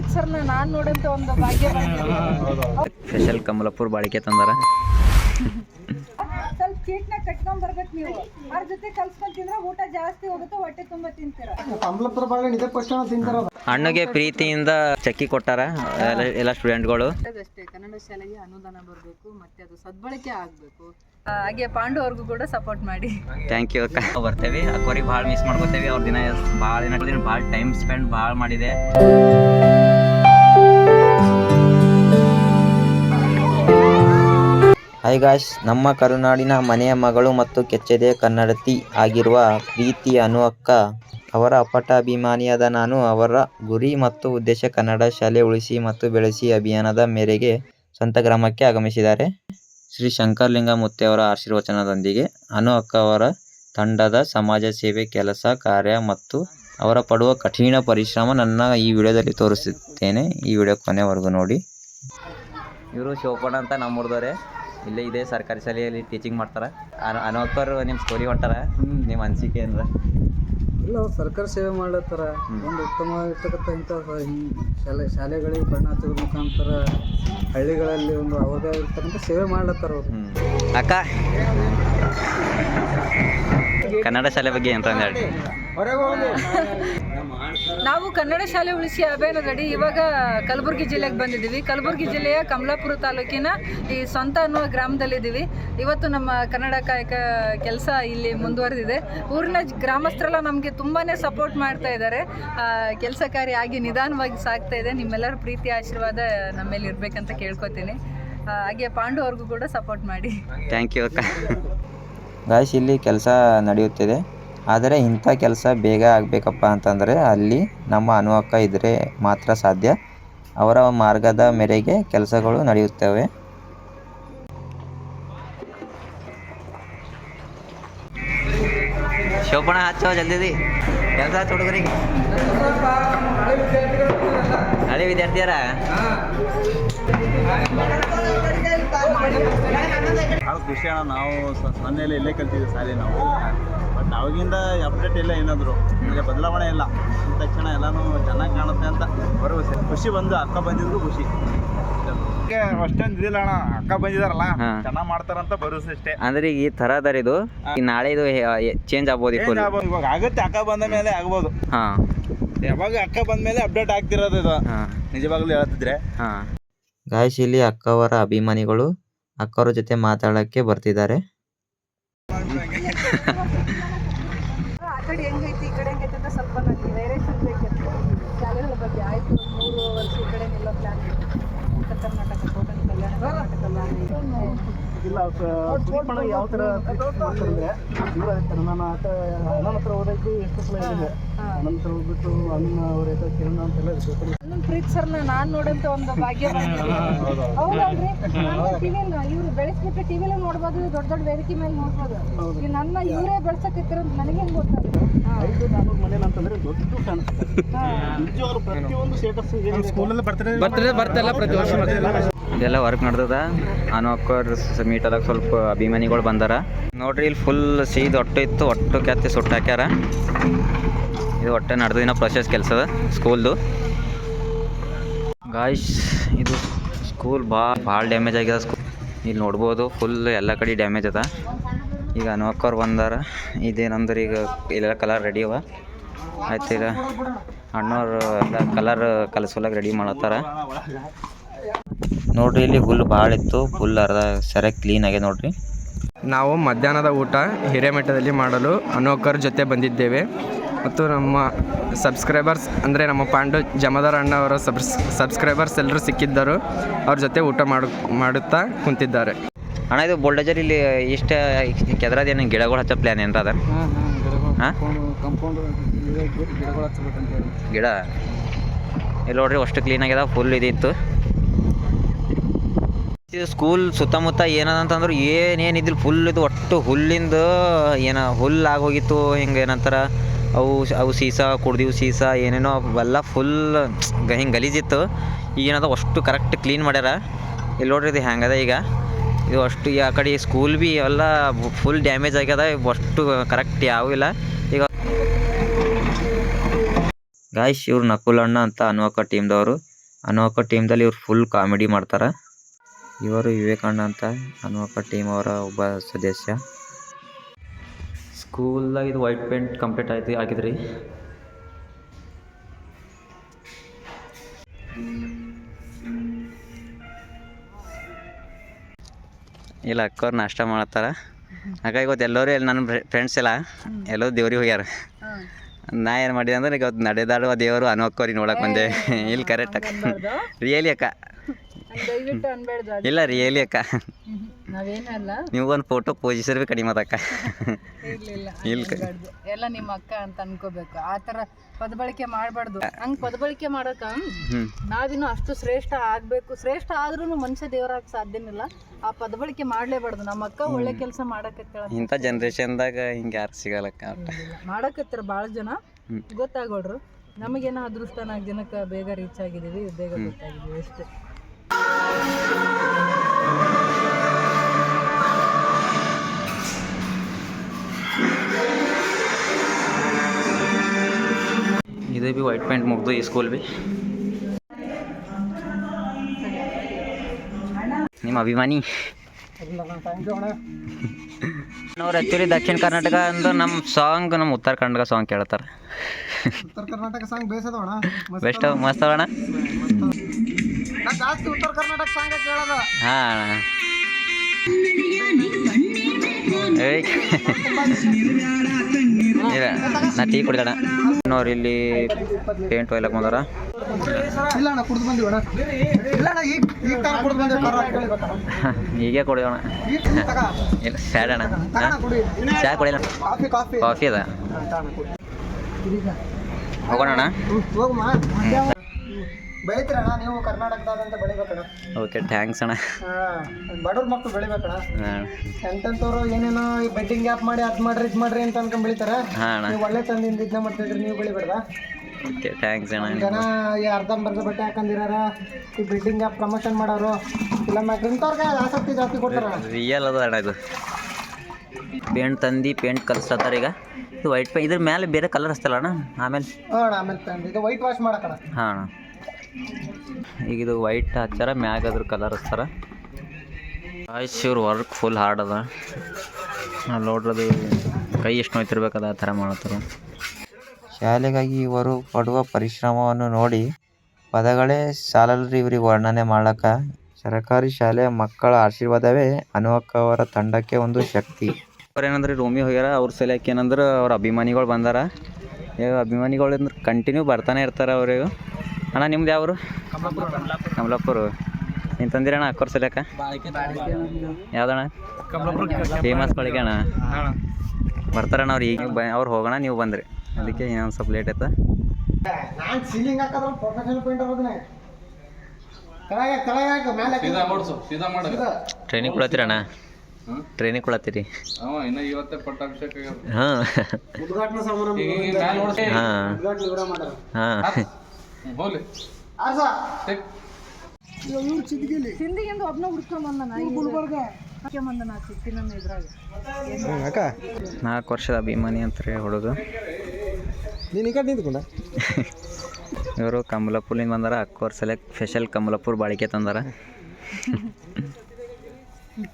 ಪ್ರೀತ್ ಸರ್ನ ನಾನ್ ನೋಡಂತ ಒಂದು ಭಾಗ್ಯ ಸ್ಪೆಷಲ್ ಕಮಲಾಪುರ್ ಬಾಳಿಕೆ ತಂದಾರ? ಸ್ವಲ್ಪ ಚೀಟ್ನ ಕಟ್ಕೊಂಡ್ ಬರ್ಬೇಕು ನೀವು. ಅದ್ರ ಜೊತೆ ಕಲ್ಸ್ಕೊಂಡ್ ತಿಂದ್ರೆ ಊಟ ಜಾಸ್ತಿ ಹೋಗುತ್ತೆ ಹೊಟ್ಟೆ ತುಂಬಾ ತಿಂತೀರ? ಕಮಲಪುರ ಬಾಳೆಹಣ್ಣು ಇದೇ ಫಸ್ಟ್ ತಿಂತಾರ ಹಣ್ಣುಗೆ ಪ್ರೀತಿಯಿಂದ ಚಕ್ಕಿ ಕೊಟ್ಟಾರ? ಎಲ್ಲ ಎಲ್ಲ ಸ್ಟೂಡೆಂಟ್ಗಳು ಅಷ್ಟೇ. ಕನ್ನಡ ಶಾಲೆಗೆ ಅನುದಾನ ಬರಬೇಕು ಮತ್ತೆ ಅದು ಸದ್ಬಳಕೆ ಆಗಬೇಕು. ಹಾಗೆ ಪಾಂಡು ಅವ್ರಿಗೂ ಕೂಡ ಸಪೋರ್ಟ್ ಮಾಡಿ. ಥ್ಯಾಂಕ್ ಯು ಅಕ್ಕ. ಬರ್ತೇವೆ. ಅಕ್ಕವ್ರಿಗೆ ಭಾಳ ಮಿಸ್ ಮಾಡ್ಕೋತೇವೆ. ಅವ್ರ ದಿನ ಭಾಳ ದಿನ ದಿನ ಭಾಳ ಟೈಮ್ ಸ್ಪೆಂಡ್ ಭಾಳ ಮಾಡಿದೆ. ಹೈ ಗಾಯ್ಸ್ ನಮ್ಮ ಕರುನಾಡಿನ ಮನೆಯ ಮಗಳು ಮತ್ತು ಕೆಚ್ಚೆದೆಯ ಕನ್ನಡತಿ ಆಗಿರುವ ಪ್ರೀತಿ ಅನು ಅಕ್ಕ, ಅವರ ಅಪಟ ಅಭಿಮಾನಿಯಾದ ನಾನು ಅವರ ಗುರಿ ಮತ್ತು ಉದ್ದೇಶ ಕನ್ನಡ ಶಾಲೆ ಉಳಿಸಿ ಮತ್ತು ಬೆಳೆಸಿ ಅಭಿಯಾನದ ಮೇರೆಗೆ ಸ್ವಂತ ಗ್ರಾಮಕ್ಕೆ ಆಗಮಿಸಿದ್ದಾರೆ. ಶ್ರೀ ಶಂಕರಲಿಂಗ ಮುತ್ತೆಯವರ ಆಶೀರ್ವಚನದೊಂದಿಗೆ ಅನು ಅಕ್ಕ ಅವರ ತಂಡದ ಸಮಾಜ ಸೇವೆ ಕೆಲಸ ಕಾರ್ಯ ಮತ್ತು ಅವರ ಪಡುವ ಕಠಿಣ ಪರಿಶ್ರಮ ನನ್ನ ಈ ವಿಡಿಯೋದಲ್ಲಿ ತೋರಿಸುತ್ತೇನೆ. ಈ ವಿಡಿಯೋ ಕೊನೆವರೆಗೂ ನೋಡಿ. ಇವರು ಶೋಪಣ ಅಂತ ನಮ್ಮೂರ್ದವ್ರೆ. ಇಲ್ಲೇ ಇದೆ ಸರ್ಕಾರಿ ಶಾಲೆಯಲ್ಲಿ ಟೀಚಿಂಗ್ ಮಾಡ್ತಾರೆ. ಅನು ಅಕ್ಕವರು ನಿಮ್ಮ ಸ್ಟೋರಿ ಹೊಂಟಾರ? ನಿಮ್ಮ ಅನಿಸಿಕೆ ಅಂದ್ರೆ ಇಲ್ಲ ಅವ್ರು ಸರ್ಕಾರ ಸೇವೆ ಮಾಡ್ಲತ್ತಾರ ಒಂದು ಉತ್ತಮವಾಗಿರ್ತಕ್ಕಂಥ ಇಂಥ ಹಿಂಗ್ ಶಾಲೆ ಶಾಲೆಗಳಿಗೆ ಬಣ್ಣ ಹಚ್ಚೋದ್ರ ಮುಖಾಂತರ ಹಳ್ಳಿಗಳಲ್ಲಿ ಒಂದು ಅವ್ರದೇ ಇರ್ತಕ್ಕಂಥ ಸೇವೆ ಮಾಡ್ಲತ್ತಾರ ಅವರು. ಅಕ್ಕ? ಕನ್ನಡ ಶಾಲೆ ಬಗ್ಗೆ ಏನಂತ ಹೇಳಿ? ನಾವು ಕನ್ನಡ ಶಾಲೆ ಉಳಿಸಿ ಅಭಿಯಾನದಡಿ ಇವಾಗ ಕಲಬುರಗಿ ಜಿಲ್ಲೆಗೆ ಬಂದಿದ್ದೀವಿ. ಕಲಬುರಗಿ ಜಿಲ್ಲೆಯ ಕಮಲಾಪುರ ತಾಲೂಕಿನ ಈ ಸ್ವಂತ ಅನ್ನುವ ಗ್ರಾಮದಲ್ಲಿದ್ದೀವಿ. ಇವತ್ತು ನಮ್ಮ ಕನ್ನಡ ಕಾಯಕ ಕೆಲಸ ಇಲ್ಲಿ ಮುಂದುವರೆದಿದೆ. ಊರಿನ ಗ್ರಾಮಸ್ಥರೆಲ್ಲ ನಮಗೆ ತುಂಬಾ ಸಪೋರ್ಟ್ ಮಾಡ್ತಾ ಇದ್ದಾರೆ. ಕೆಲಸ ಕಾರ್ಯ ಆಗಿ ನಿಧಾನವಾಗಿ ಸಾಗ್ತಾ ಇದೆ. ನಿಮ್ಮೆಲ್ಲರ ಪ್ರೀತಿ ಆಶೀರ್ವಾದ ನಮ್ಮ ಮೇಲೆ ಇರಬೇಕಂತ ಕೇಳ್ಕೊತೀನಿ. ಹಾಗೆ ಪಾಂಡು ಅವ್ರಿಗೂ ಕೂಡ ಸಪೋರ್ಟ್ ಮಾಡಿ. ಥ್ಯಾಂಕ್ ಯು ಅಕ್ಕ. ಗಾಯ್ಸ್ ಇಲ್ಲಿ ಕೆಲಸ ನಡೆಯುತ್ತಿದೆ. ಆದರೆ ಇಂಥ ಕೆಲಸ ಬೇಗ ಆಗಬೇಕಪ್ಪ ಅಂತಂದರೆ ಅಲ್ಲಿ ನಮ್ಮ ಅನು ಅಕ್ಕ ಇದ್ದರೆ ಮಾತ್ರ ಸಾಧ್ಯ. ಅವರ ಮಾರ್ಗದ ಮೇರೆಗೆ ಕೆಲಸಗಳು ನಡೆಯುತ್ತವೆ. ಶೋಭಣ ಹಚ್ಚೋ ಜಲ್ದಿ ಕೆಲಸ ಹಚ್ಚ ಹುಡುಗರಿಗೆ. ಹಳೆ ವಿದ್ಯಾರ್ಥಿಯರ? ಭಾಳ ಖುಷಿ ಅಣ್ಣ ನಾವು ಸ- ಇಲ್ಲೇ ಕಲ್ತಿದ್ವಿ ಸಾಲಿ ನಾವು. ಅವಾಗಿಂದ ಅಪ್ಡೇಟ್ ಇಲ್ಲ ಏನಾದ್ರು. ಈಗ ಬದಲಾವಣೆ ಇಲ್ಲ. ಅಂದ ತಕ್ಷಣ ಎಲ್ಲಾನು ಚೆನ್ನಾಗಿ ಕಾಣುತ್ತೆ ಅಂತ ಭರವಸೆ. ಖುಷಿ ಬಂದು ಅಕ್ಕ ಬಂದಿದ್ರು ಖುಷಿ. ಅಷ್ಟೊಂದು ಇದಿಲ್ಲ ಅಣ್ಣ. ಅಕ್ಕ ಬಂದಿದಾರಲ್ಲ. ಚೆನ್ನಾಗಿ ಮಾಡ್ತಾರಂತ ಭರವಸೆ ಅಷ್ಟೇ ಅಂದ್ರೆ ಈ ತರ ಅದರ ಇದು? ನಾಳೆ ಇದು ಚೇಂಜ್ ಆಗ್ಬೋದು ಇವಾಗ ಆಗುತ್ತೆ ಅಕ್ಕ ಬಂದ ಮೇಲೆ ಆಗ್ಬೋದು. ಹಾ. ಯಾವಾಗ ಅಕ್ಕ ಬಂದ ಮೇಲೆ ಅಪ್ಡೇಟ್ ಆಗ್ತಿರೋದು ಇದು. ನಿಜವಾಗ್ಲೂ ಹೇಳ್ತಿದ್ರೆ ಹಾ. ಗಾಯ್ಸ್ ಇಲ್ಲಿ ಅಕ್ಕವರ ಅಭಿಮಾನಿಗಳು ಅಕ್ಕವರ ಜೊತೆ ಮಾತಾಡಕ್ಕೆ ಬರ್ತಿದ್ದಾರೆ. ಕಡೆ ಹೆಂಗೈತಿ ಈ ಕಡೆ ಹೆಂಗೈತಿ ಅಂತ ಸ್ವಲ್ಪ ನನಗೆ ಡೈರೆಕ್ಷನ್ ಬೇಕಿತ್ತು. ಶಾಲೆಗಳ ಬಗ್ಗೆ ಆಯ್ತು ಮೂರು ವರ್ಷ ಈ ಕಡೆ ನಿಲ್ಲೋ ಪ್ಲಾನ್ ಉತ್ತರ ಕರ್ನಾಟಕ ಕೋಟನ್ ಕಲ್ಯಾಣ ಕರ್ನಾಟಕ ಇಲ್ಲ ಯಾವ ಥರ ನಾನು ಹತ್ರ ಓದಕ್ಕೆ ಎಷ್ಟು ಸಲ ಹತ್ರ ಹೋಗ್ಬಿಟ್ಟು ಹತ್ರ ಕಿರಣ ಅಂತೆಲ್ಲ ನನ್ನ ಪ್ರೀತ್ ಸರ್ನ ನಾನ್ ನೋಡಂತ ಒಂದು ಭಾಗ್ಯ ಹೌದಲ್ರಿ? ಟಿವಿಯಲ್ಲಿ ಇವ್ರು ಬೆಳೆಸ್ಬಿಟ್ಟು ಟಿವಿಲಿ ನೋಡ್ಬೋದು ದೊಡ್ಡ ದೊಡ್ಡ ವೇದಿಕೆ ಮೇಲೆ ನೋಡ್ಬೋದು. ನನ್ನ ಇವರೇ ಅಂತ ನನಗೆ ಹೆಂಗ್ ಗೊತ್ತಾಗುತ್ತೆ? ಐದು ನಾಲ್ಕು ಮನೇಲಿ ಅಂತಂದ್ರೆ ದೊಡ್ಡ ಫ್ಯಾನ್ ನಿಜವಾಗ್ಲೂ ಪ್ರತಿಯೊಂದು ಸ್ಟೇಟಸ್ ಸ್ಕೂಲಲ್ಲಿ ಬರ್ತಡೆ ಬರ್ತಡೆ ಬರ್ತಲ್ಲ ಪ್ರತಿ ವರ್ಷ ಇದೆಲ್ಲ ವರ್ಕ್ ನಡ್ದದ. ಅನು ಅಕ್ಕರ್ ಮೀಟ್ ಆದಾಗ ಸ್ವಲ್ಪ ಅಭಿಮಾನಿಗಳು ಬಂದಾರ. ನೋಡ್ರಿ ಇಲ್ಲಿ ಫುಲ್ ಸೀದ್ ಒಟ್ಟು ಇತ್ತು ಒಟ್ಟು ಕೆತ್ತಿ ಸುಟ್ಟು ಹಾಕ್ಯಾರ. ಇದು ಒಟ್ಟೆ ಇನ್ನೂ ಪ್ರೊಸೆಸ್ ಕೆಲಸದ ಸ್ಕೂಲ್ದು ಗಾಯ್ಸ್ ಇದು ಸ್ಕೂಲ್ ಭಾಳ ಭಾಳ ಡ್ಯಾಮೇಜ್ ಆಗ್ಯದ ಸ್ಕೂಲ್ ಇಲ್ಲಿ ನೋಡ್ಬೋದು ಫುಲ್ ಎಲ್ಲ ಕಡೆ ಡ್ಯಾಮೇಜ್ ಅದ. ಈಗ ನೋಕರ್ ಬಂದಾರ. ಇದೇನಂದ್ರೆ ಈಗ ಎಲ್ಲ ಕಲರ್ ರೆಡಿ ಅವ. ಆಯ್ತು ಈಗ ಅಣ್ಣವ್ರು ಎಲ್ಲ ಕಲರ್ ಕಲಸೋಲಾಗ ರೆಡಿ ಮಾಡತ್ತಾರ. ನೋಡ್ರಿ ಇಲ್ಲಿ ಹುಲ್ಲು ಭಾಳ ಇತ್ತು. ಫುಲ್ ಅರ್ಧ ಸರಿಯಾಗಿ ಕ್ಲೀನ್ ಆಗಿದೆ ನೋಡ್ರಿ. ನಾವು ಮಧ್ಯಾಹ್ನದ ಊಟ ಹಿರೇಮಠದಲ್ಲಿ ಮಾಡಲು ಅನೋಕರ್ ಜೊತೆ ಬಂದಿದ್ದೇವೆ. ಮತ್ತು ನಮ್ಮ ಸಬ್ಸ್ಕ್ರೈಬರ್ಸ್ ಅಂದರೆ ನಮ್ಮ ಪಾಂಡು ಜಮದಾರ್ ಅಣ್ಣ ಅವರ ಸಬ್ಸ್ ಸಬ್ಸ್ಕ್ರೈಬರ್ಸ್ ಎಲ್ಲರೂ ಸಿಕ್ಕಿದ್ದರು. ಅವ್ರ ಜೊತೆ ಊಟ ಮಾಡು, ಮಾಡುತ್ತಾ ಕುಂತಿದ್ದಾರೆ. ಅಣ್ಣ ಇದು ಬೋಲ್ಡೇಜರ್ ಇಲ್ಲಿ ಇಷ್ಟ ಕೆದ್ರದ ಏನು ಗಿಡಗಳು ಹಚ್ಚೋ ಪ್ಲ್ಯಾನ್ ಏನ್ರ ಅದ? ಹಾಂ ಗಿಡ ಇಲ್ಲಿ ನೋಡ್ರಿ ಅಷ್ಟು ಕ್ಲೀನ್ ಆಗ್ಯದ ಫುಲ್ ಇದಿತ್ತು. ಇದು ಸ್ಕೂಲ್ ಸುತ್ತಮುತ್ತ ಏನದ ಅಂತಂದ್ರೆ ಏನೇನಿದ್ದಿಲ್ಲ ಫುಲ್ ಇದು ಒಟ್ಟು ಹುಲ್ಲಿಂದ ಏನ ಹುಲ್ಲು ಆಗೋಗಿತ್ತು ಹಿಂಗೆ ಏನಂತಾರ ಅವು ಅವು ಸೀಸ ಕುಡ್ದಿವು ಸೀಸ ಏನೇನೋ ಅವೆಲ್ಲ ಫುಲ್ ಹಿಂಗೆ ಗಲೀಜಿತ್ತು. ಈಗ ಏನದ ಅಷ್ಟು ಕರೆಕ್ಟ್ ಕ್ಲೀನ್ ಮಾಡ್ಯಾರ. ಇಲ್ಲಿ ನೋಡ್ರಿ ಇದು ಹೆಂಗದ ಈಗ? ಇದು ಅಷ್ಟು ಈ ಆ ಕಡೆ ಸ್ಕೂಲ್ ಬಿ ಎಲ್ಲ ಫುಲ್ ಡ್ಯಾಮೇಜ್ ಆಗ್ಯದ. ಅಷ್ಟು ಕರೆಕ್ಟ್ ಯಾವೂ ಇಲ್ಲ. ಈಗ ಗಾಯ್ಸ್ ಇವ್ರು ನಕುಲ್ ಅಣ್ಣ ಅಂತ ಟೀಮ್ ಟೀಮ್ದವರು ಅನ್ವಕ ಟೀಮ್ದಲ್ಲಿ ಇವ್ರು ಫುಲ್ ಕಾಮಿಡಿ ಮಾಡ್ತಾರೆ. ಇವರು ವಿವೇಕಣ್ಣ ಅಂತ ಅನುವಕ ಟೀಮ್ ಅವರ ಒಬ್ಬ ಸದಸ್ಯ. ಸ್ಕೂಲ್ದಾಗ ಇದು ವೈಟ್ ಪೇಂಟ್ ಕಂಪ್ಲೀಟ್ ಆಯ್ತು ಆಗಿದ್ರಿ ಇಲ್ಲ ಅಕ್ಕವ್ರು ನಾಷ್ಟ ಮಾಡತ್ತಾರ ಹಾಗಾಗಿ ಇವತ್ತು ಎಲ್ಲರೂ ಇಲ್ಲಿ ನನ್ನ ಫ್ರೆಂಡ್ಸ್ ಎಲ್ಲ ಎಲ್ಲೋ ದೇವ್ರಿಗೆ ಹೋಗ್ಯಾರ. ನಾ ಏನು ಮಾಡಿದೆ ಅಂದ್ರೆ ಈಗ ಅವತ್ತು ನಡೆದಾಡುವ ದೇವರು ಅನುವಕ್ಕವ್ರಿಗೆ ನೋಡಕ್ಕೆ ಬಂದೆ. ಇಲ್ಲಿ ಕರೆಕ್ಟ್ ಅಕ್ಕ. ರಿಯಲಿ ಅಕ್ಕ. ಇಲ್ಲ ರಿಯಲಿ ಅಕ್ಕ. ನಾವೇನಲ್ಲ. ಒಂದು ಫೋಟೋ ಪೋಜಿಸರ್ ಬಿ ಕಡಿಮೆ ಅದಕ್ಕ. ಇಲ್ಲ ಎಲ್ಲ ನಿಮ್ಮ ಅಕ್ಕ ಅಂತ ಅನ್ಕೋಬೇಕು. ಆ ತರ ಪದಬಳಕೆ ಮಾಡಬಾರ್ದು. ಹಂಗ್ ಪದಬಳಕೆ ಮಾಡಕ ಹ್ಞೂ ನಾವಿನ್ನು ಅಷ್ಟು ಶ್ರೇಷ್ಠ ಆಗ್ಬೇಕು. ಶ್ರೇಷ್ಠ ಆದ್ರೂ ಮನುಷ್ಯ ದೇವರಾಗ ಸಾಧ್ಯನಿಲ್ಲ. ಆ ಪದಬಳಕೆ ಮಾಡ್ಲೇಬಾರ್ದು. ನಮ್ಮ ಅಕ್ಕ ಒಳ್ಳೆ ಕೆಲಸ ಮಾಡಕತ್ತಾಳ ಇಂಥ ಜನ್ರೇಷನ್ದಾಗ ಹಿಂಗೆ ಯಾರು ಸಿಗಲ್ಲಕ್ಕ ಒಟ್ಟು. ಮಾಡಕತ್ತಾರ ಭಾಳ ಜನ. ಹ್ಮ್. ಗೊತ್ತಾಗೋಡ್ರು ನಮಗೇನೋ ಅದೃಷ್ಟ ನಾಲ್ಕು ಜನಕ್ಕೆ ಬೇಗ ರೀಚ್ ಆಗಿದ್ದೀವಿ. ಬೇಗ ಗೊತ್ತಾಗಿದ್ದೀವಿ ಅಷ್ಟೇ. ಇದು ಬಿ ವೈಟ್ ಪ್ಯಾಂಟ್ ಮುಗ್ದು ಈ ಸ್ಕೂಲ್ ಬಿ ನಿಮ್ಮ ಅಭಿಮಾನಿ. ಅವ್ರು ಆ್ಯಕ್ಚುಲಿ ದಕ್ಷಿಣ ಕರ್ನಾಟಕ ಅಂದ್ರೆ ನಮ್ಮ ಸಾಂಗ್ ನಮ್ಮ ಉತ್ತರ ಕರ್ನಾಟಕ ಸಾಂಗ್ ಕೇಳ್ತಾರೆ. ಉತ್ತರ ಕರ್ನಾಟಕ ಸಾಂಗ್ ಬೇಸದವಣ ಬೆಸ್ಟ್ ಮಸ್ತ್ ಅಣ್ಣ. ನಾ ಜಾಸ್ತಿ ಉತ್ತರ ಕರ್ನಾಟಕ ಸಾಂಗ್ ಕೇಳೋದು ಹಾಂ ಏಯ್. ಇಲ್ಲ ನಾ ಟೀ ಕುಡಿದಣ ಅವ್ರು ಇಲ್ಲಿ ಪೇಂಟ್ ಒಯ್ಲಕ್ಕೆ ಬಂದಾರ ಹೀಗೆ ಕುಡಿಯೋಣ. ಇಲ್ಲ ಸ್ಯಾಡ್ ಅಣ್ಣ. ಚಾ ಕುಡಿಯಲ್ಲ. ಕಾಫಿ ಅದ. ಹೋಗೋಣ ಬೆಳಿತೀರಣ್ಣ ನೀವು ಕರ್ನಾಟಕದಾದಂತ ಬೆಳಿಬೇಕಣ್ಣ. ಓಕೆ ಥ್ಯಾಂಕ್ಸ್ ಅಣ್ಣ. ಬಡವ್ರ ಮಕ್ಕಳು ಬೆಳಿಬೇಕಣ್ಣ. ಹಾಂ. ಎಂತೆಂಥವ್ರು ಏನೇನೋ ಈ ಬೆಟ್ಟಿಂಗ್ ಗ್ಯಾಪ್ ಮಾಡಿ ಅದು ಮಾಡ್ರಿ ಇದು ಮಾಡ್ರಿ ಅಂತ ಅನ್ಕೊಂಡ್ ಬೆಳಿತಾರೆ. ಹಾಂ ನೀವು ಒಳ್ಳೆ ತಂದಿಂದ ಇದನ್ನ ಮಾಡ್ತಿದ್ರಿ ನೀವು ಬೆಳಿಬೇಡ ಓಕೆ ಥ್ಯಾಂಕ್ಸ್ ಅಣ್ಣ. ಜನ ಈ ಅರ್ಧಂಬರ್ಧ ಬಟ್ಟೆ ಹಾಕೊಂಡಿರಾರ ಈ ಬಿಲ್ಡಿಂಗ್ ಗ್ಯಾಪ್ ಪ್ರಮೋಷನ್ ಮಾಡೋರು. ಇಲ್ಲ ಇಂಥವ್ರಿಗೆ ಆಸಕ್ತಿ ಜಾಸ್ತಿ ಕೊಡ್ತಾರ. ರಿಯಲ್ ಅದ ಅಣ್ಣ ಇದು. ಪೇಂಟ್ ತಂದು ಪೇಂಟ್ ಕಲಿಸ್ಲತ್ತಾರ ಈಗ. ಇದು ವೈಟ್ ಪೇ ಇದ್ರ ಮೇಲೆ ಬೇರೆ ಕಲರ್ ಹಚ್ತಲ್ಲ ಅಣ್ಣ ಆಮೇಲೆ? ನೋಡ ಆಮೇಲೆ ತಂದು ಇದು ವೈಟ್ ವಾಶ್ ಮಾಡಕಣ ಹಾಂ ಅಣ್ಣ. ಈಗ ಇದು ವೈಟ್ ಹಚ್ಚಾರ ಮ್ಯಾಗ ಅದ್ರ ಕಲರ್ ಹಚ್ಚಾರ. ಆಯ್ಸ್ ಇವ್ರ ವರ್ಕ್ ಫುಲ್ ಹಾರ್ಡ್ ಅದ ನೋಡ್ರದು ಕೈ ಎಷ್ಟು ನೋಯ್ತಿರ್ಬೇಕದ ಆ ಥರ ಮಾಡತ್ತಾರ. ಶಾಲೆಗಾಗಿ ಇವರು ಪಡುವ ಪರಿಶ್ರಮವನ್ನು ನೋಡಿ ಪದಗಳೇ ಸಾಲಲ್ರಿ ಇವರಿಗೆ ವರ್ಣನೆ ಮಾಡಕ. ಸರ್ಕಾರಿ ಶಾಲೆಯ ಮಕ್ಕಳ ಆಶೀರ್ವಾದವೇ ಅನುವಕ್ಕ ಅವರ ತಂಡಕ್ಕೆ ಒಂದು ಶಕ್ತಿ. ಅವ್ರೇನಂದ್ರೆ ರೂಮಿ ಹೋಗ್ಯಾರ ಅವ್ರ ಸಲಕ್ಕೆ ಏನಂದ್ರೆ ಅವ್ರ ಅಭಿಮಾನಿಗಳು ಬಂದಾರ. ಅಭಿಮಾನಿಗಳು ಕಂಟಿನ್ಯೂ ಬರ್ತಾನೆ ಇರ್ತಾರೆ ಅವ್ರಿಗೆ ಅಣ್ಣ ನಿಮ್ದು ಯಾವರು? ಕಮಲಾಪುರ. ನೀನು ತಂದಿರಣ್ಣ ಅಕ್ಕೋರ್ ಸಲಕ ಯಾವ್ದಣ್ಣ? ಫೇಮಸ್ ಬಳಿಗೆ ಅಣ್ಣ. ಬರ್ತಾರಣ್ಣ ಅವ್ರು ಈಗ ಬ ಅವ್ರು ಹೋಗೋಣ ನೀವು ಬಂದ್ರಿ. ಅದಕ್ಕೆ ಇನ್ನೊಂದು ಸ್ವಲ್ಪ ಲೇಟ್ ಆಯ್ತಾ. ನಾನು ಸೀಲಿಂಗ್ ಹಾಕೋದ್ರ ಪ್ರೊಫೆಷನಲ್ ಪೇಂಟರ್ ಅದನ್ನೇ ಕೆಳಗೆ ಕೆಳಗೆ ಹಾಕು ಮೇಲೆ ಸೀದಾ ಟ್ರೈನಿಗೆ ಕೊಡತ್ತೀರಣ್ಣ ಟ್ರೈನಿಗೆ ಕೊಡತ್ತೀರಿ ಹಾಂ. ಉದ್ಘಾಟನಾ ಸಮಾರಂಭ ಹಾಂ. ಉದ್ಘಾಟನೆ ಇವರ ಮಾಡ್ಯಾರ ಹಾಂ ಆರ್ಸ ಇವ್ರು ಚಿದ್ಗಿಲಿ ಹಿಂದಿಗಿಂದ ಒಬ್ನ ಹುಡ್ಕೊಂಡ್ ಬಂದನ? ಗುಲ್ಬರ್ಗ. ಬಂದನ ಚಿತ್ತಿನ ಇದ್ರಾಗ ಅಕ್ಕ. ನಾಲ್ಕು ವರ್ಷದ ಅಭಿಮಾನಿ ಅಂತಾರೆ ಹುಡುಗ ನೀನು ಈ ಕಡೆ ನಿಂತ್ಕೊಂಡ? ಇವರು ಕಮಲಾಪುರ್ಲಿಂದ ಬಂದಾರ ಅಕ್ಕೋರ್ ಸಲಕ್ ಸ್ಪೆಷಲ್ ಕಮಲಾಪುರ್ ಬಾಳಿಕೆ ತಂದಾರ.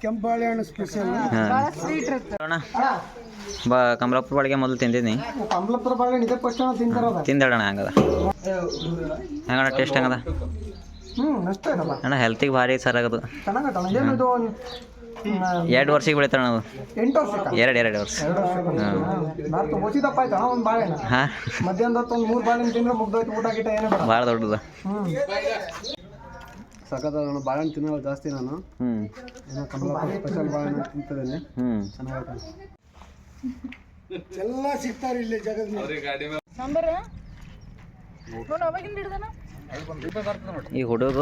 ಕೆಂಪು ಬಾಳೆಹಣ್ಣು ಸ್ಪೆಷಲ್ ಹಾಂ. ಸ್ವೀಟ್ ಇರುತ್ತೆ. ಅಣ್ಣ. ಬಾ ಕಮಲಾಪುರ ಬಾಳಿಗೆ ಮೊದಲು ತಿಂದಿದ್ನಿ. ಕಮಲಪುರ ಬಾಳೆಹಣ್ಣು ಇದೇ ಫಸ್ಟ್ ತಿಂತಾರದ ತಿಂದೋಣ ಹಂಗದ. ಹೆಂಗಣ್ಣ ಟೇಸ್ಟ್ ಹೆಂಗದ? ಅಣ್ಣ ಹೆಲ್ತಿಗೆ ಭಾರಿ ಸರಾಗದು. ಚೆನ್ನಾಗತ್ತಲ್ಲ ಏನು ಇದು? ಎರಡು ವರ್ಷಕ್ಕೆ ಬೆಳಿತಾಣ ನಾವು ಎಂಟು ಎರಡು ಎರಡು ವರ್ಷ. ಎರಡು ವರ್ಷಕ್ಕೆ? ನಾಲ್ಕು ಮುಚಿದಪ್ಪ ಆಯ್ತಣ್ಣ ಒಂದು ಬಾಳೆಹಣ್ಣು ಹಾಂ? ಮಧ್ಯಾಹ್ನದ ಹೊತ್ತು ಒಂದು ಮೂರು ಬಾಳೆಹಣ್ಣು ತಿಂದ್ರೆ ಮುಗ್ದೋಯ್ತು ಊಟ ಗೀಟ ಏನೇ ಬೇಡ. ಭಾಳ ದೊಡ್ಡದ. ಹ್ಞೂ ಸಖತ್ ನಾನು ಬಾಳೆಹಣ್ಣು ತಿನ್ನೋದು ಜಾಸ್ತಿ ನಾನು. ಹ್ಞೂ ಸ್ಪೆಷಲ್ ಬಾಳೆಹಣ್ಣು ತಿಂತಿದ್ದೇನೆ. ಹ್ಞೂ ಚೆನ್ನಾಗೈತೆ. ಎಲ್ಲ ಸಿಗ್ತಾರೆ ಇಲ್ಲಿ ಜಗದ್ ನಂಬರ್ ನೋಡು ಅವಾಗಿಂದ ಹಿಡ್ದನ? ಈ ಹುಡುಗ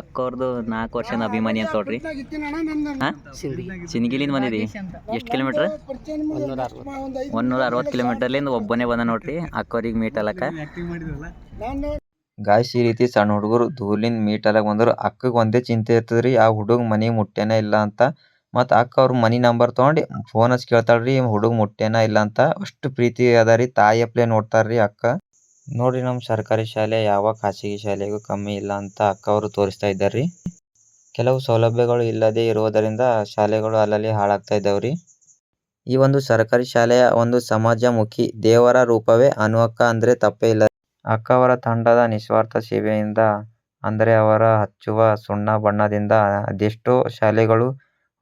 ಅಕ್ಕವ್ರದ್ದು ನಾಲ್ಕು ವರ್ಷದ ಅಭಿಮಾನಿ ಅಂತ ನೋಡ್ರಿ. ಚಿನಗಿಲಿಂದ ಸಿಂದಗಿಲಿಂದ ಬಂದಿದಿ ಎಷ್ಟು ಕಿಲೋಮೀಟ್ರ್? ಒಂದೂರ ಅರವತ್ತು. ಕಿಲೋಮೀಟರ್ಲಿಂದ ಒಬ್ಬನೇ ಬಂದ ನೋಡ್ರಿ. ಅಕ್ಕವ್ರಿಗೆ ಮೀಟ್ ಅಲಕ್ಕ ಗಾಯ್ಸ್ ಈ ರೀತಿ ಸಣ್ಣ ಹುಡುಗರು ಧೂಲಿಂದ ಮೀಟ್ ಅಲಕ್ ಬಂದ್ರು ಅಕ್ಕಗೆ ಒಂದೇ ಚಿಂತೆ ಇರ್ತದ್ರಿ. ಆ ಹುಡುಗ ಮನೆ ಮುಟ್ಟೆನೇ ಇಲ್ಲ ಅಂತ ಮತ್ತು ಅಕ್ಕ ಅವ್ರ ಮನಿ ನಂಬರ್ ತಗೊಂಡಿ ಫೋನ್ ಹಚ್ಚಿ ಕೇಳ್ತಾಳ್ರಿ ಹುಡುಗ ಮುಟ್ಟೇನ ಇಲ್ಲ ಅಂತ. ಅಷ್ಟು ಪ್ರೀತಿ ಅದ ರೀ, ತಾಯಿ ಅಪ್ಲೆ ನೋಡ್ತಾರ್ರಿ ಅಕ್ಕ. ನೋಡ್ರಿ ನಮ್ಮ ಸರ್ಕಾರಿ ಶಾಲೆ ಯಾವ ಖಾಸಗಿ ಶಾಲೆಗೂ ಕಮ್ಮಿ ಇಲ್ಲ ಅಂತ ಅಕ್ಕ ಅವರು ತೋರಿಸ್ತಾ ಇದ್ದಾರ್ರಿ. ರೀ ಕೆಲವು ಸೌಲಭ್ಯಗಳು ಇಲ್ಲದೆ ಇರುವುದರಿಂದ ಶಾಲೆಗಳು ಅಲ್ಲಲ್ಲಿ ಹಾಳಾಗ್ತಾ ಇದ್ದಾವ್ರಿ ಈ ಒಂದು ಸರ್ಕಾರಿ ಶಾಲೆಯ ಒಂದು ಸಮಾಜಮುಖಿ ದೇವರ ರೂಪವೇ ಅನು ಅಕ್ಕ ಅಂದರೆ ತಪ್ಪೇ ಇಲ್ಲ. ಅಕ್ಕ ಅವರ ತಂಡದ ನಿಸ್ವಾರ್ಥ ಸೇವೆಯಿಂದ, ಅಂದರೆ ಅವರ ಹಚ್ಚುವ ಸುಣ್ಣ ಬಣ್ಣದಿಂದ ಅದೆಷ್ಟೋ ಶಾಲೆಗಳು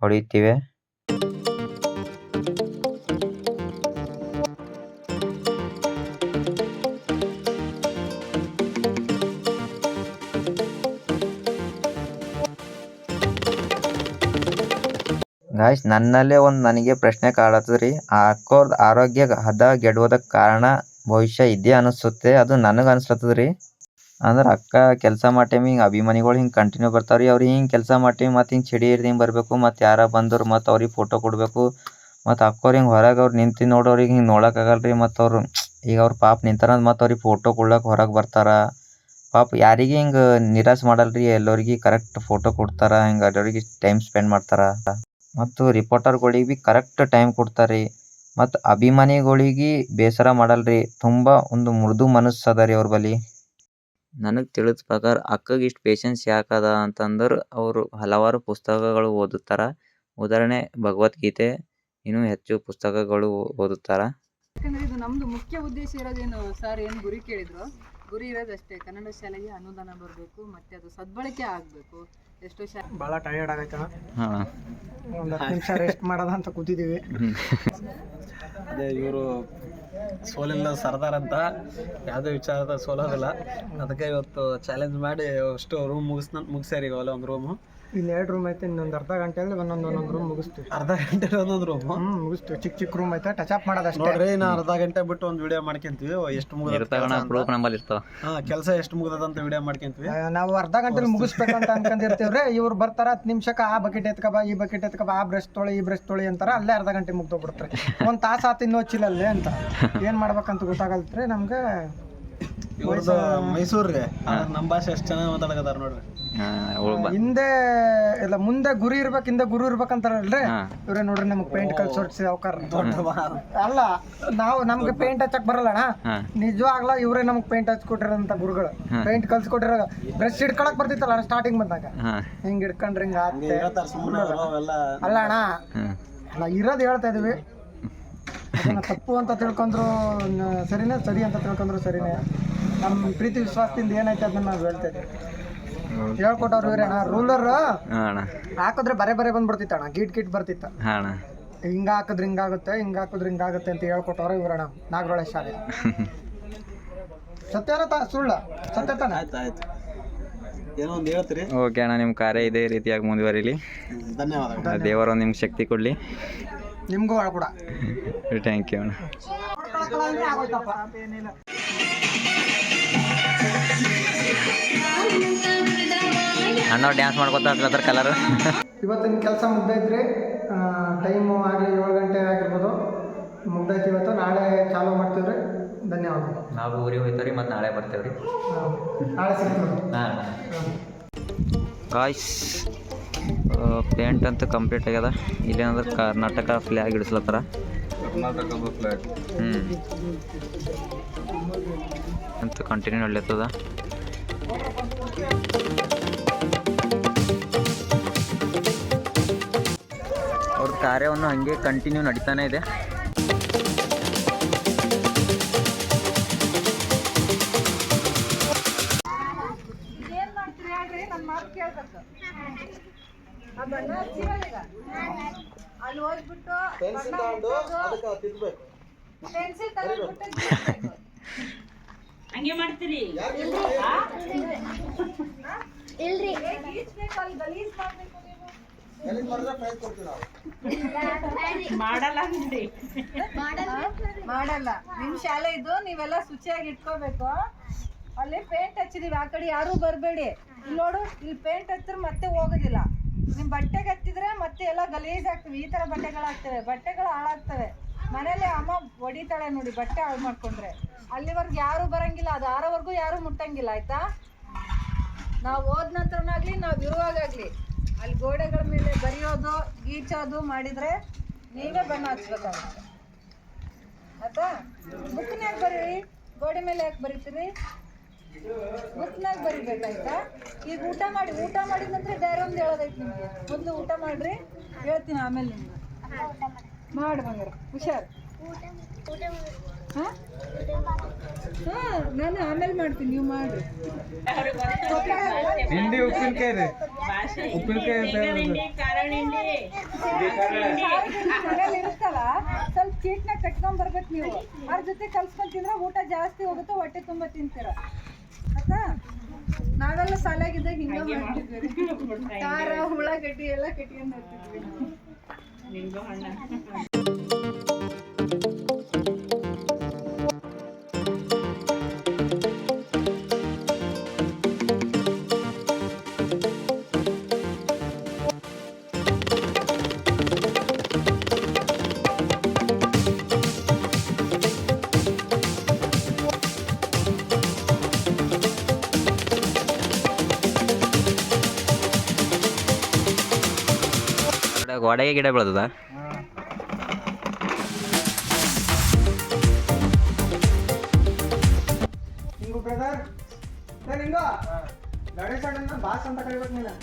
ಹೊಳೆಯುತ್ತಿವೆ ಗಾಯ್ಸ್ ನನ್ನಲ್ಲೇ ಒಂದು ನನಗೆ ಪ್ರಶ್ನೆ ಕಾಡತ್ತದ ರೀ ಆ ಅಕ್ಕೋರ್ದು ಆರೋಗ್ಯ ಹದಗೆಡುವುದಕ್ಕೆ ಕಾರಣ ಭವಿಷ್ಯ ಇದೇ ಅನಿಸುತ್ತೆ? ಅದು ನನಗೆ ಅನ್ಸ್ಲತ್ತದ ರೀ ಅಂದ್ರೆ ಅಕ್ಕ ಕೆಲಸ ಮಾಡೋ ಟೈಮ್ ಹಿಂಗೆ ಅಭಿಮಾನಿಗಳು ಹಿಂಗೆ ಕಂಟಿನ್ಯೂ ಬರ್ತಾವೆ ರೀ ಅವ್ರು ಹಿಂಗೆ ಕೆಲಸ ಮಾಡಿ ಮತ್ತು ಹಿಂಗೆ ಚಡಿ ಹಿಡ್ದು ಹಿಂಗೆ ಬರಬೇಕು, ಮತ್ತು ಯಾರ ಬಂದರು ಮತ್ತು ಅವ್ರಿಗೆ ಫೋಟೋ ಕೊಡಬೇಕು, ಮತ್ತು ಅಕ್ಕೋರು ಹಿಂಗೆ ಹೊರಗೆ ಅವ್ರು ನಿಂತು ನೋಡೋರಿಗೆ ಹಿಂಗೆ ನೋಡೋಕ್ಕಾಗಲ್ಲ ರೀ ಮತ್ತು ಅವರು ಈಗ ಅವ್ರು ಪಾಪ ನಿಂತಾರ ಮತ್ತು ಅವ್ರಿಗೆ ಫೋಟೋ ಕೊಡ್ಲಕ್ಕೆ ಹೊರಗೆ ಬರ್ತಾರೆ. ಪಾಪ ಯಾರಿಗೆ ಹಿಂಗೆ ನಿರಾಸೆ ಮಾಡಲ್ರಿ? ರೀ ಎಲ್ಲರಿಗೆ ಕರೆಕ್ಟ್ ಫೋಟೋ ಕೊಡ್ತಾರೆ, ಹಿಂಗೆ ಎಲ್ಲರಿಗೆ ಟೈಮ್ ಸ್ಪೆಂಡ್ ಮಾಡ್ತಾರೆ. ಮತ್ತು ರಿಪೋರ್ಟರ್ಗಳಿಗೆ ಭೀ ಕರೆಕ್ಟ್ ಟೈಮ್ ಕೊಡ್ತಾರೆ. ರೀ ಮತ್ತು ಅಭಿಮಾನಿಗಳಿಗೆ ಬೇಸರ ಮಾಡಲ್ರಿ. ರೀ ತುಂಬ ಒಂದು ಮೃದು ಮನಸ್ಸು ಅದ ರೀ ಅವ್ರ ಬಳಿ. ನನಗೆ ತಿಳಿದ ಪ್ರಕಾರ ಅಕ್ಕಗೆ ಇಷ್ಟು ಪೇಷನ್ಸ್ ಯಾಕದ ಅಂತಂದ್ರೆ ಅವರು ಹಲವಾರು ಪುಸ್ತಕಗಳು ಓದುತ್ತಾರೆ. ಉದಾಹರಣೆ ಭಗವದ್ಗೀತೆ, ಇನ್ನೂ ಹೆಚ್ಚು ಪುಸ್ತಕಗಳು ಓದುತ್ತಾರೆ. ಯಾಕಂದ್ರೆ ಇದು ನಮ್ದು ಮುಖ್ಯ ಉದ್ದೇಶ ಇರೋದೇನು ಸರ್ ಏನು ಗುರಿ ಕೇಳಿದ್ರು? ಗುರಿ ಇರೋದಷ್ಟೇ. ಕನ್ನಡ ಶಾಲೆಗೆ ಅನುದಾನ ಬರಬೇಕು, ಮತ್ತೆ ಅದು ಸದ್ಬಳಕೆ ಆಗಬೇಕು. ಎಷ್ಟೋ ಭಾಳ ಟಯರ್ಡ್ ಆಗೈತೆ ಹಾಂ. ಒಂದು ಹತ್ತು ನಿಮಿಷ ರೆಸ್ಟ್ ಮಾಡೋದ ಅಂತ ಕೂತಿದ್ದೀವಿ ಅದೇ ಇವರು ಸೋಲಿಲ್ಲ ಸರ್ದಾರ್ ಅಂತ ಯಾವುದೇ ವಿಚಾರದ ಸೋಲೋದಿಲ್ಲ. ಅದಕ್ಕೆ ಇವತ್ತು ಚಾಲೆಂಜ್ ಮಾಡಿ ಅಷ್ಟು ರೂಮ್ ಮುಗಿಸ್ ಮುಗಿಸ್ಯಾರ ಈಗ ಒಂದು ರೂಮು ಇಲ್ಲಿ ಎರಡು ರೂಮ್ ಐತೆ ಇನ್ನೊಂದು ಅರ್ಧ ಗಂಟೆಯಲ್ಲಿ ಒಂದೊಂದು ಒಂದೊಂದು ರೂಮ್ ಮುಗಿಸ್ತೀವಿ. ಅರ್ಧ ಗಂಟೆ ಒಂದೊಂದು ರೂಮ್ ಹ್ಞೂ ಮುಗಿಸ್ತೀವಿ. ಚಿಕ್ಕ ಚಿಕ್ಕ ರೂಮ್ ಐತೆ ಟಚ್ ಅಪ್ ಮಾಡೋದಷ್ಟೇ. ನೋಡ್ರಿ ನಾ ಅರ್ಧ ಗಂಟೆ ಬಿಟ್ಟು ಒಂದು ವಿಡಿಯೋ ಮಾಡ್ಕೊಂತೀವಿ. ಎಷ್ಟು ಮುಗಿದ ಇರ್ತಾವ ಹಾ ಕೆಲಸ ಎಷ್ಟು ಮುಗಿದ ಅಂತ ವಿಡಿಯೋ ಮಾಡ್ಕೊಂತೀವಿ ನಾವು ಅರ್ಧ ಗಂಟೆಲಿ ಮುಗಿಸ್ಬೇಕಂತ ಅನ್ಕೊಂಡಿರ್ತೀವ್ರಿ ಇವ್ರು ಬರ್ತಾರ ಹತ್ತು ನಿಮಿಷಕ್ಕೆ ಆ ಬಕೆಟ್ ಎತ್ಕಬ ಬಾ ಈ ಬಕೆಟ್ ಎತ್ಕಬ ಬಾ ಆ ಬ್ರಷ್ ತೊಳಿ ಈ ಬ್ರಷ್ ತೊಳಿ ಅಂತಾರ ಅಲ್ಲೇ ಅರ್ಧ ಗಂಟೆ ಮುಗ್ದೋಗ್ಬಿಡ್ತಾರೆ. ಒಂದು ತಾಸು ಆತು ಇನ್ನೂ ಹಚ್ಚಿಲ್ಲ ಅಲ್ಲೇ ಅಂತ. ಏನು ಮಾಡ್ಬೇಕಂತ ಗೊತ್ತಾಗಲ್ತ್ರಿ ನಮ್ಗೆ? ಇವ್ರದ್ದು ಮೈಸೂರ್ಗೆ ರೀ ನಮ್ಮ ಭಾಷೆ ಎಷ್ಟು ಚೆನ್ನಾಗಿ ಮಾತಾಡಕತ್ತಾರ ನೋಡ್ರಿ. ಹಿಂದೆ ಇಲ್ಲ ಮುಂದೆ ಗುರಿ ಇರ್ಬೇಕು ಹಿಂದೆ ಗುರು ಇರ್ಬೇಕಂತಾರಲ್ರಿ? ಇವ್ರೆ ನೋಡ್ರಿ ನಮ್ಗೆ ಪೇಂಟ್ ಕಲ್ಸೋಡ್ಸಿ ಅವಕಾರ. ಅಲ್ಲ ನಾವು ನಮ್ಗೆ ಪೇಂಟ್ ಹಚ್ಚಕ್ ಬರಲ್ಲಣ ನಿಜವಾಗ್ಲ ಇವ್ರೆ ನಮ್ಗೆ ಪೇಂಟ್ ಹಚ್ಕೊಟ್ಟಿರೋಂಥ ಗುರುಗಳು. ಪೇಂಟ್ ಕಲ್ಸ್ಕೊಟ್ಟಿರೋ ಬ್ರಷ್ ಹಿಡ್ಕೊಳಕ್ ಬರ್ತಿತ್ತಲ್ಲ ಸ್ಟಾರ್ಟಿಂಗ್ ಬಂದಾಗ? ಹಿಂಗ್ ಹಿಡ್ಕೊಂಡ್ರಿ ಹಿಂಗ ಅಲ್ಲ ಅಣ್ಣ ಅಲ್ಲ ಇರೋದ್ ಹೇಳ್ತಾ ಇದೀವಿ. ತಪ್ಪು ಅಂತ ತಿಳ್ಕೊಂಡ್ರು ಸರಿನೇ? ಸರಿ ಅಂತ ತಿಳ್ಕೊಂಡ್ರು ಸರಿನೇ. ನಮ್ಮ ಪ್ರೀತಿ ವಿಶ್ವಾಸದಿಂದ ಏನೈತೆ ಅದನ್ನ ನಾವು ಹೇಳ್ತಾ ಇದೀವಿ. ಹೇಳ್ಕೊಟ್ಟವ್ರು ಇವ್ರೆ ಅಣ್ಣ. ರೂಲರ್. ಅಣ್ಣ. ಹಾಕಿದ್ರೆ ಬರೆ ಬರೆ ಬಂದ್ಬಿಡ್ತಿತ್ತ ಅಣ್ಣ. ಗೀಟ್ ಗಿಟ್ ಬರ್ತಿತ್ತ. ಅಣ್ಣ. ಹಿಂಗ ಹಾಕಿದ್ರೆ ಹಿಂಗಾಗುತ್ತೆ ಹಿಂಗ ಹಾಕಿದ್ರೆ ಹಿಂಗಾಗುತ್ತೆ ಅಂತ ಹೇಳ್ಕೊಟ್ಟವ್ರು ಇವ್ರಣ್ಣ ನಾಗರೋಳ ಶಾಲೆ. ಸತ್ಯನ ತಾ ಸುಳ್ಳ. ಸತ್ಯ ತಾನ? ಆಯ್ತು ಆಯ್ತು. ಏನೋ ಒಂದು ಹೇಳ್ತೀರಿ? ಓಕೆ ಅಣ್ಣ. ನಿಮ್ಮ ಕಾರ್ಯ ಇದೇ ರೀತಿಯಾಗಿ ಮುಂದುವರಿಲಿ. ಧನ್ಯವಾದ ದೇವರು ನಿಮ್ಗೆ ಶಕ್ತಿ ಕೊಡಲಿ. ನಿಮ್ಗೂ ಕೂಡ. ಥ್ಯಾಂಕ್ ಯು ಅಣ್ಣ. ಅಣ್ಣ ಡ್ಯಾನ್ಸ್ ಮಾಡ್ಕೊತ ಅದ್ರ ಕಲರ್ ಇವತ್ತಿನ ಕೆಲಸ ಮುಗ್ದೈತ್ರಿ. ಟೈಮು ಆಗಲಿ ಏಳು ಗಂಟೆ ಆಗಿರ್ಬೋದು. ಮುಗ್ದೈತಿ ಇವತ್ತು. ನಾಳೆ ಚಾಲೂ ಮಾಡ್ತೀವಿ ರೀ ಧನ್ಯವಾದ ನಾವು ಊರಿಗೆ ಹೋಯ್ತೇವ್ರಿ ಮತ್ತು ನಾಳೆ ಬರ್ತೇವೆ ರೀ ನಾಳೆ ಸಿಗ್ತೀವಿ. ಹಾಂ ಪೇಂಟ್ ಅಂತ ಕಂಪ್ಲೀಟ್ ಆಗ್ಯದ. ಇಲ್ಲೇನಂದ್ರೆ ಕರ್ನಾಟಕ ಫ್ಲ್ಯಾಗ್ ಇಡಿಸ್ಲತ್ತಾರ. ಹ್ಞೂ ಅಂತೂ ಕಂಟಿನ್ಯೂ ನಡ್ಲತ್ತದ? ಅವ್ರ ಕಾರ್ಯವನ್ನು ಹಾಗೆ ಕಂಟಿನ್ಯೂ ನಡೀತಾನೆ ಇದೆ. ಪೆನ್ಸಿಲ್ ತಗೊಂಡ್ಬಿಟ್ಟು ಹಂಗೆ ಮಾಡ್ತೀರಿ? ಇಲ್ರಿ. ಗೀಚ್ಬೇಕು ಅಲ್ಲಿ ಗಲೀಜ್ ಮಾಡ್ಬೇಕು ನೀವು. ಮಾಡಲ್ಲ ಅಂದ್ರಿ. ಮಾಡಲ್ಲ. ನಿಮ್ ಶಾಲೆ ಇದು ನೀವೆಲ್ಲ ಶುಚಿಯಾಗಿ ಇಟ್ಕೋಬೇಕು. ಅಲ್ಲಿ ಪೇಂಟ್ ಹಚ್ಚಿದೀವಿ. ಆ ಕಡೆ ಯಾರು ಬರಬೇಡಿ. ಇಲ್ಲಿ ನೋಡು ಇಲ್ಲಿ ಪೇಂಟ್ ಹಚ್ಚಿದ್ರೆ ಮತ್ತೆ ಹೋಗೋದಿಲ್ಲ. ನಿಮ್ ಬಟ್ಟೆಗೆ ಹತ್ತಿದ್ರೆ ಮತ್ತೆ ಎಲ್ಲ ಗಲೀಜ್ ಆಗ್ತವೆ, ಈ ತರ ಬಟ್ಟೆಗಳಾಗ್ತವೆ ಬಟ್ಟೆಗಳು ಹಾಳಾಗ್ತವೆ. ಮನೇಲಿ ಅಮ್ಮ ಹೊಡಿತಾಳೆ ನೋಡಿ ಬಟ್ಟೆ ಹಾಳು ಮಾಡ್ಕೊಂಡ್ರೆ. ಅಲ್ಲಿವರೆಗೂ ಯಾರು ಬರಂಗಿಲ್ಲ, ಅದು ಆರೋವರೆಗೂ ಯಾರು ಮುಟ್ಟಂಗಿಲ್ಲ, ಆಯ್ತಾ? ನಾವು ಹೋದ ನಂತರನಾಗ್ಲಿ, ನಾವು ಇರುವಾಗಲಿ ಅಲ್ಲಿ ಗೋಡೆಗಳ ಮೇಲೆ ಬರೆಯೋದು ಗೀಚೋದು ಮಾಡಿದ್ರೆ ನೀವೇ ಬಣ್ಣ ಹಚ್ಬೇಕಾಗುತ್ತೆ. ಆಯ್ತಾ? ಬುಕ್ನ್ಯಾಗ ಬರೀರಿ, ಗೋಡೆ ಮೇಲೆ ಯಾಕೆ ಬರೀತೀರಿ? ಗುಟ್ನಾಗ ಬರಿಬೇಕಾಯ್ತಾ? ಈಗ ಊಟ ಮಾಡಿ ಊಟ ಮಾಡಿದ ನಂತರ ಬೇರೆ ಒಂದು ಹೇಳೋದೈತಿ ನಿಮಗೆ. ಒಂದು ಊಟ ಮಾಡ್ರಿ ಹೇಳ್ತೀನಿ ಆಮೇಲೆ ನಿಮ್ಗೆ. ಮಾಡಿ ಬಂಗಾರ ಹುಷಾರ್. ಹಾಂ? ಹಾಂ ನಾನು ಆಮೇಲೆ ಮಾಡ್ತೀನಿ ನೀವು ಮಾಡ್ರಿ. ಹಿಂಡಿ ಉಪ್ಪಿನಕಾಯಿ ರೀ. ಉಪ್ಪಿನಕಾಯಿ ಇರುತ್ತಲ್ಲ ಸ್ವಲ್ಪ ಚೀಟ್ನಾಗ ಕಟ್ಕೊಂಡ್ ಬರ್ಬೇಕು ನೀವು. ಅವ್ರ ಜೊತೆ ಕಲ್ಸ್ಕೊಂಡ್ ತಿಂದ್ರೆ ಊಟ ಜಾಸ್ತಿ ಹೋಗುತ್ತೆ ಹೊಟ್ಟೆ ತುಂಬ ತಿಂತೀರ. ಆಯ್ತಾ ನಾವೆಲ್ಲ ಸಾಲಾಗಿದ್ದಾಗ ಹಿಂಗೆ ಮಾಡ್ತಿದ್ವಿ. ಖಾರ ಉಳ್ಳಾಗಡ್ಡಿ ಎಲ್ಲ ಕಟ್ಕೊಂಡು ಹೋಗ್ತಿದ್ವಿ ಹಣ್ಣ ಗಿಡ ಬೆಳೆದದ? ಬಾಸ್ ಅಂತ ಕರಿಬೇಕು ನೀನು.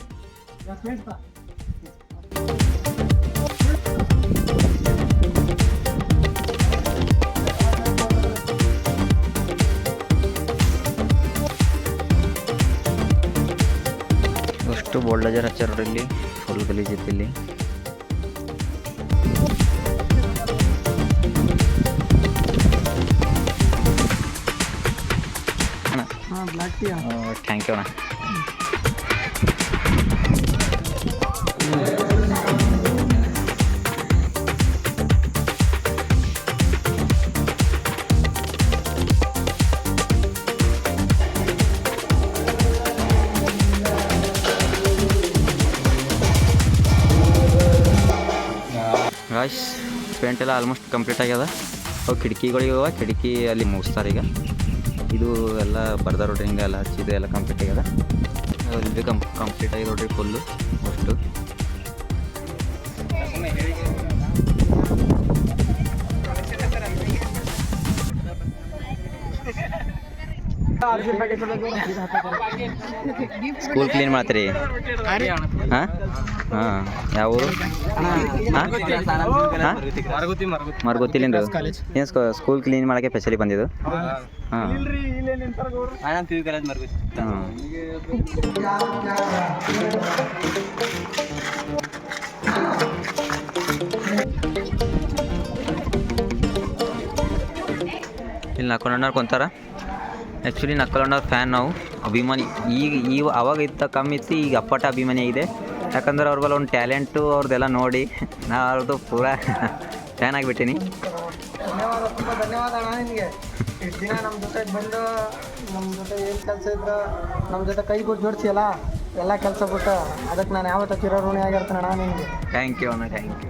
ಅಷ್ಟು ಬೋಲ್ಡಜರ್ ಹಚ್ಚಾರ ಇಲ್ಲಿ. ಫುಲ್ ಗಲೀಜ್ ಐತಿ ಇಲ್ಲಿ. ಥ್ಯಾಂಕ್ ಯು ಅಣ್ಣ ಪೇಂಟ್ ಎಲ್ಲ ಆಲ್ಮೋಸ್ಟ್ ಕಂಪ್ಲೀಟ್ ಆಗ್ಯದ ಅವು ಕಿಟಕಿಗಳಿಗೆ ಅವ ಕಿಟಕಿ ಅಲ್ಲಿ ಮುಗಿಸ್ತಾರೆ ಈಗ. ಇದು ಎಲ್ಲ ಬರ್ದ ರೋಡ್ ಹಿಂಗೆ ಎಲ್ಲ ಹಚ್ಚಿದೆ, ಎಲ್ಲ ಕಂಪ್ಲೀಟ್ ಆಗ್ಯದ ಇದು ಕಂಪ್ ಕಂಪ್ಲೀಟ್ ಆಗಿದೆ ನೋಡ್ರಿ ಫುಲ್ಲು ಸ್ಕೂಲ್ ಕ್ಲೀನ್ ಮಾಡ್ತೀರಿ? ಹಾಂ? ಹಾಂ, ಯಾವ ಊರು? ಮರಗುತ್ತಿಲ್ಲ ಏನು ಸ್ಕೂಲ್ ಕ್ಲೀನ್ ಮಾಡೋಕ್ಕೆ ಸ್ಪೆಷಲಿ ಬಂದಿದ್ದು? ಹಾಂ. ಇಲ್ಲಿ ನಕ್ಕೊಂಡವ್ರು ಕೊಂತಾರ ಆ್ಯಕ್ಚುಲಿ ನಕ್ಕಲಣ್ಣವ್ರ ಫ್ಯಾನ್ ನಾವು. ಅಭಿಮಾನಿ ಈಗ ಈ ಅವಾಗ ಇತ್ತ ಕಮ್ಮಿ ಇತ್ತು ಈಗ ಅಪ್ಪಟ ಅಭಿಮಾನಿ ಇದೆ ಯಾಕಂದ್ರೆ ಅವ್ರ ಬಲ್ಲ ಒಂದು ಟ್ಯಾಲೆಂಟು ಅವ್ರದ್ದೆಲ್ಲ ನೋಡಿ ನಾ ಅವ್ರದ್ದು ಪೂರಾ ಫ್ಯಾನ್ ಆಗಿಬಿಟ್ಟೀನಿ. ಧನ್ಯವಾದ ತುಂಬ ಧನ್ಯವಾದ ಅಣ್ಣ ನಿನಗೆ ಇಷ್ಟು ದಿನ ನಮ್ಮ ಜೊತೆ ಬಂದು ನಮ್ಮ ಜೊತೆ ಏನು ಕೆಲಸ ಇದ್ರೆ ನಮ್ಮ ಜೊತೆ ಕೈ ಕೊಟ್ಟು ಜೋಡಿಸಿಯಲ್ಲ ಎಲ್ಲ ಕೆಲಸ ಬಿಟ್ಟು ಅದಕ್ಕೆ ನಾನು ಯಾವತ್ತೂ ಚಿರಋಣಿ ಆಗಿರ್ತೀನಿ ಅಣ್ಣ ನಿನಗೆ ಥ್ಯಾಂಕ್ ಯು ಅಣ್ಣ ಥ್ಯಾಂಕ್ ಯು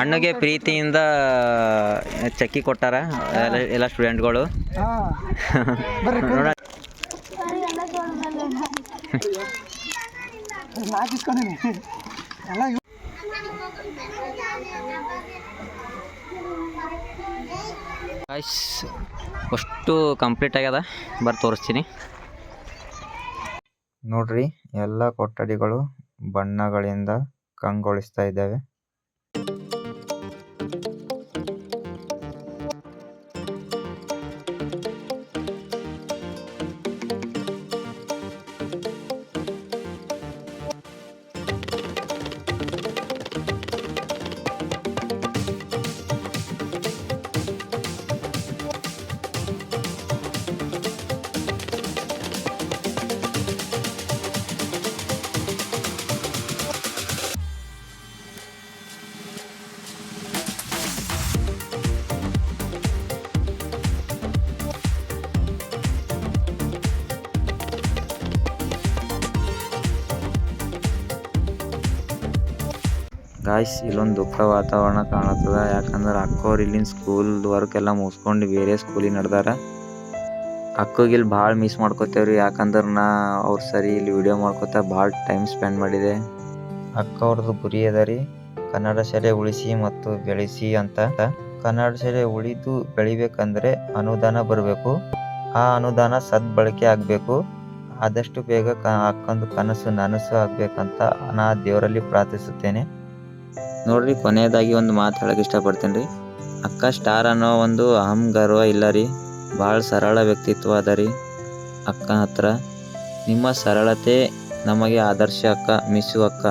ಅಣ್ಣಗೆ ಪ್ರೀತಿಯಿಂದ ಚಕ್ಕಿ ಕೊಟ್ಟಾರ ಎಲ್ಲ ಎಲ್ಲ ಸ್ಟೂಡೆಂಟ್ಗಳು. ನೋಡ ಅಷ್ಟು ಕಂಪ್ಲೀಟ್ ಆಗ್ಯದ. ಬರ್ ತೋರಿಸ್ತೀನಿ. ನೋಡ್ರಿ ಎಲ್ಲ ಕೊಠಡಿಗಳು ಬಣ್ಣಗಳಿಂದ ಕಂಗೊಳಿಸ್ತಾ ಇದ್ದಾವೆ. ಗಾಯ್ಸ್ ಇಲ್ಲೊಂದು ದುಃಖ ವಾತಾವರಣ ಕಾಣತ್ತದ. ಯಾಕಂದ್ರೆ ಅಕ್ಕೋರ್ ಇಲ್ಲಿನ ಸ್ಕೂಲ್ ವರ್ಕ್ ಎಲ್ಲ ಮುಗಿಸ್ಕೊಂಡು ಬೇರೆ ಸ್ಕೂಲಿಗೆ ನಡ್ದಾರ. ಅಕ್ಕಗೆ ಇಲ್ಲಿ ಭಾಳ ಮಿಸ್ ಮಾಡ್ಕೋತೇವ್ರಿ. ಯಾಕಂದ್ರೆ ನಾ ಅವ್ರ ಸರಿ ಇಲ್ಲಿ ವಿಡಿಯೋ ಮಾಡ್ಕೋತ ಭಾಳ ಟೈಮ್ ಸ್ಪೆಂಡ್ ಮಾಡಿದೆ. ಅಕ್ಕ ಅವ್ರದ್ದು ಗುರಿ ಅದ ರೀ. ಕನ್ನಡ ಶಾಲೆ ಉಳಿಸಿ ಮತ್ತು ಬೆಳೆಸಿ ಅಂತ. ಕನ್ನಡ ಶಾಲೆ ಉಳಿದು ಬೆಳಿಬೇಕಂದ್ರೆ ಅನುದಾನ ಬರಬೇಕು. ಆ ಅನುದಾನ ಸದ್ಬಳಕೆ ಆಗಬೇಕು. ಆದಷ್ಟು ಬೇಗ ಅಕ್ಕಂದು ಕನಸು ನನಸು ಆಗಬೇಕಂತ ನಾ ದೇವರಲ್ಲಿ ಪ್ರಾರ್ಥಿಸುತ್ತೇನೆ. ನೋಡ್ರಿ, ಕೊನೆಯದಾಗಿ ಒಂದು ಮಾತು ಹೇಳಕ್ಕೆ ಇಷ್ಟಪಡ್ತೀನಿ ರೀ ಅಕ್ಕ ಸ್ಟಾರ್ ಅನ್ನೋ ಒಂದು ಅಹಂ ಗರ್ವ ಇಲ್ಲ ರೀ. ಭಾಳ ಸರಳ ವ್ಯಕ್ತಿತ್ವ ಅದ ರೀ. ಅಕ್ಕ ಹತ್ರ. ನಿಮ್ಮ ಸರಳತೆ ನಮಗೆ ಆದರ್ಶ ಅಕ್ಕ, ಮಿಸ್ಸು ಅಕ್ಕ.